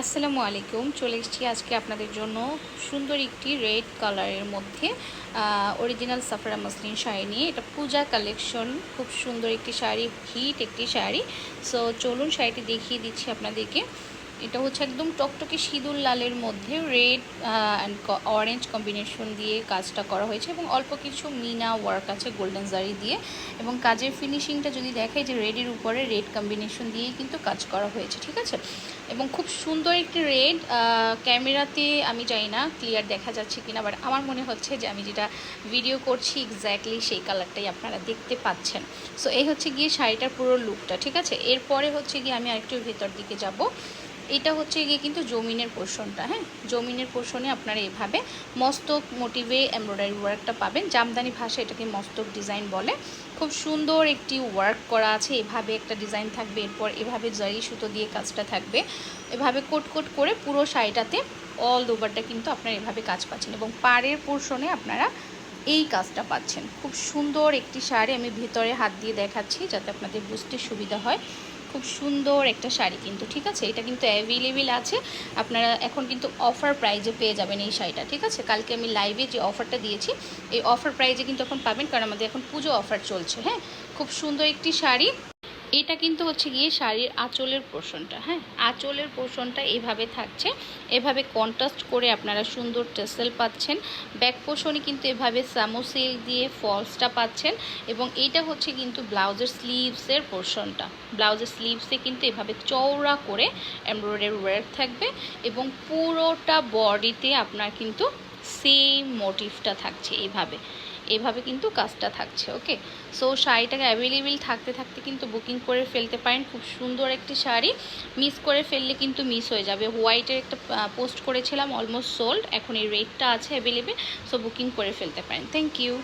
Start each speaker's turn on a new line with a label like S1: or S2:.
S1: আসসালামু আলাইকুম। চলে এসেছি আজকে আপনাদের জন্য সুন্দর একটি রেড কালারের মধ্যে অরিজিনাল সাফারা মসলিন শাড়ি নিয়ে। এটা পূজা কালেকশন খুব সুন্দর একটি শাড়ি হিট একটি শাড়ি। সো চলুন শাড়িটি দেখিয়ে দিচ্ছি আপনাদেরকে। এটা হচ্ছে একদম টকটকে সিঁদুর লালের মধ্যে রেড অ্যান্ড অরেঞ্জ কম্বিনেশন দিয়ে কাজটা করা হয়েছে এবং অল্প কিছু মিনা ওয়ার্ক আছে গোল্ডেন জারি দিয়ে এবং কাজের ফিনিশিংটা যদি দেখায় যে রেডের উপরে রেড কম্বিনেশন দিয়েই কিন্তু কাজ করা হয়েছে, ঠিক আছে? এবং খুব সুন্দর একটি রেড ক্যামেরাতে আমি জানি না ক্লিয়ার দেখা যাচ্ছে কিনা বাট আমার মনে হচ্ছে যে আমি যেটা ভিডিও করছি এক্স্যাক্টলি সেই কালারটাই আপনারা দেখতে পাচ্ছেন। সো এই হচ্ছে গিয়ে শাড়িটার পুরো লুকটা ঠিক আছে? এরপরে হচ্ছে গিয়ে আমি আরেকটু ভেতর দিকে যাব। এটা হচ্ছে গিয়ে কিন্তু জমিনের পোর্শনটা হ্যাঁ? জমিনের পোর্শনে আপনারা এভাবে মস্তক মোটিভে এমব্রয়ডারি ওয়ার্কটা পাবেন। জামদানি ভাষা এটাকে মস্তক ডিজাইন বলে। খুব সুন্দর একটি ওয়ার্ক করা আছে। এভাবে একটা ডিজাইন থাকবে, এরপর এভাবে জারি সুতো দিয়ে কাজটা থাকবে। এভাবে কোট কোট করে পুরো শাড়িটাতে অল ওভারটা কিন্তু আপনারা এভাবে কাজ পাচ্ছেন এবং পাড়ের পোর্শনে আপনারা এই কাজটা পাচ্ছেন। খুব সুন্দর একটি শাড়ি আমি ভেতরে হাত দিয়ে দেখাচ্ছি যাতে আপনাদের বুঝতে সুবিধা হয়। খুব সুন্দর একটা শাড়ি কিন্তু, ঠিক আছে? এটা কিন্তু অ্যাভেলেবেল আছে। আপনারা এখন কিন্তু অফার প্রাইজে পেয়ে যাবেন এই শাড়িটা, ঠিক আছে? কালকে আমি লাইভে যে অফারটা দিয়েছি, এই অফার প্রাইজে কিন্তু এখন পাবেন, কারণ আমাদের এখন পুজো অফার চলছে হ্যাঁ? খুব সুন্দর একটি শাড়ি। এটা কিন্তু হচ্ছে গিয়ে শাড়ির আঁচলের পোর্শনটা হ্যাঁ? আঁচলের পোর্শনটা এভাবে থাকছে। এভাবে কন্ট্রাস্ট করে আপনারা সুন্দর টেসেল পাচ্ছেন। ব্যাক পোর্শনে কিন্তু এভাবে সামোসিল দিয়ে ফলসটা পাচ্ছেন এবং এইটা হচ্ছে কিন্তু ব্লাউজের স্লিভসের পোর্শনটা ব্লাউজের স্লিভসে কিন্তু এভাবে চওড়া করে এমব্রয়ডারি ওয়ার্ক থাকবে এবং পুরোটা বডিতে আপনার কিন্তু সেম মোটিভটা থাকছে এইভাবে এভাবে কিন্তু কাজটা থাকছে ওকে সো শাড়িটাকে অ্যাভেলেবেল থাকতে থাকতে কিন্তু বুকিং করে ফেলতে পারেন। খুব সুন্দর একটি শাড়ি। মিস করে ফেললে কিন্তু মিস হয়ে যাবে। হোয়াইটের একটা পোস্ট করেছিলাম অলমোস্ট সোল্ড এখন এই রেটটা আছে অ্যাভেলেবেল সো বুকিং করে ফেলতে পারেন। Thank you